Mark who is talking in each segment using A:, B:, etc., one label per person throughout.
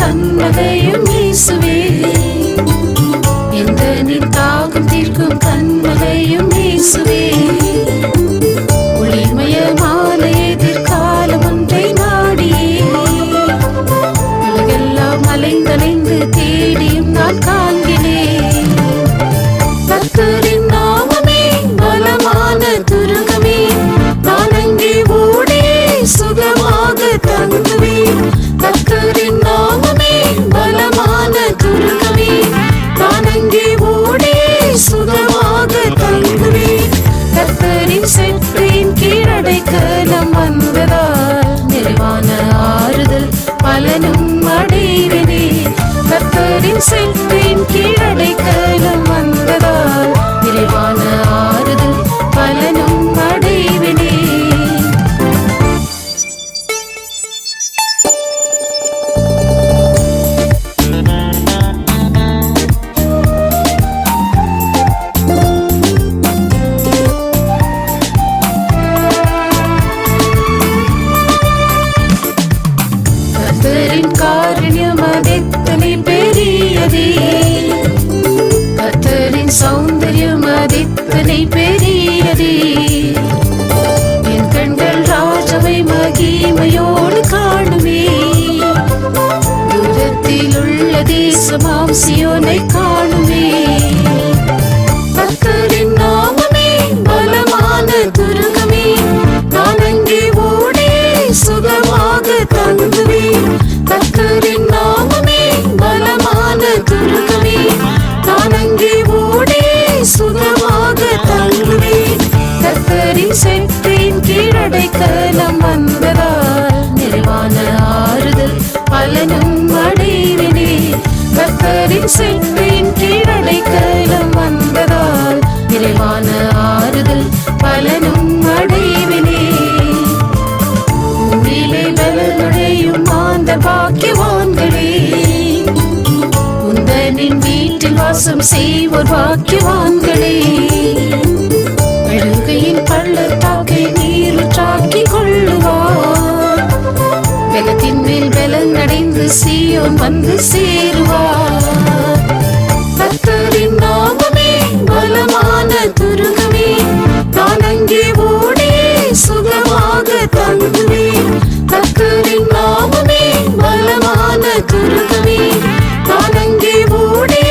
A: கண்மகையும் இயேசுவே எந்த நீ தாகம் தீர்க்கும் கண்மகையும் இயேசுவே ஆறுதல் பலனும் அடைவனே கர்த்தரின் ஞான ஆறுதல் பலனும் அடைவினே. செல்வின் கீழடை கீழடைக்கலம் வந்ததால் நிறைவான ஆறுதல் பலனும் அடைவினே. உன்னிலே பலனுடையும் மாந்த பாக்கியவான்களே. உந்தனின் வீட்டில் வாசம் செய்வோர் பாக்கியவான்களே. வெள்ளத்தின் மேல் வெள்ளம் சீயோன் வந்து சேருவார். கர்த்தரின் நாமமே பலமான துருகமே நான் அங்கே ஓடி சுகமாக தங்குவேன் கர்த்தரின் நாமமே பலமான துருகமே நான் அங்கே ஓடி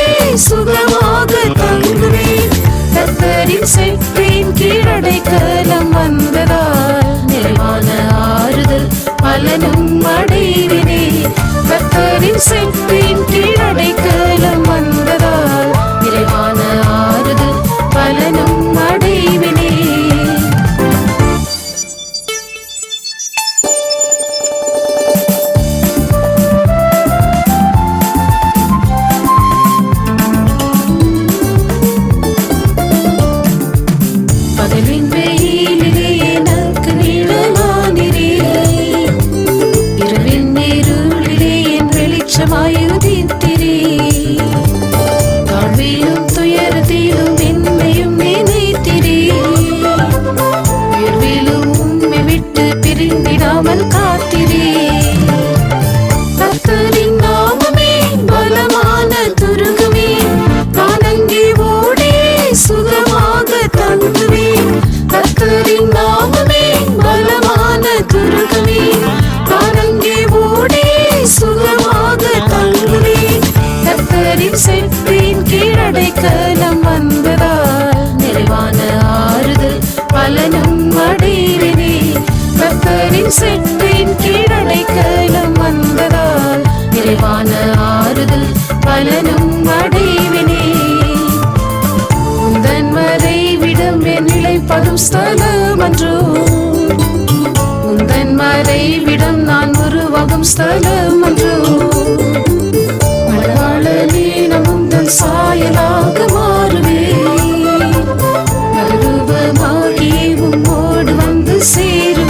A: சுகமாக தங்குவேன் கர்த்தரின் செற்றின் கீழடைக்கலம் வந்ததால் நிறைவான ஆறுதல் பலனும் கர்த்தரின் செற்றின் கீழடைக்கலம் வந்ததால் நிறைவான ஆறுதல் பலனும் அடைவினே. பகலின் கர்த்தரின் செற்றின் கீழடைக்கலம் வந்ததால் நிறைவான ஆறுதல் பலனும் அடைவினே. உந்தன் மறைவிடம் என் நிலைப்படும் ஸ்தலம் அன்றோ. உந்தன் மறைவிடம் நான் உருவாகும் ஸ்தலம் அன்றோ. மழவாளனே நம் உந்தன் சாயலாக மாறுவே சேரும்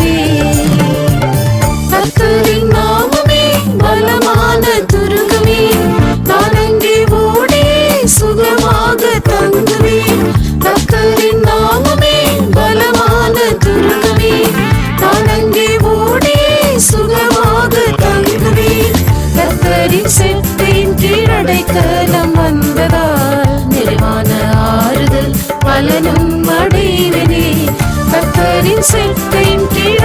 A: ஓடி சுகமாக தங்குவேன் வந்ததால் நிறைவான ஆறுதல் பலனும் அடைவனே. கர்த்தரின் கீழ்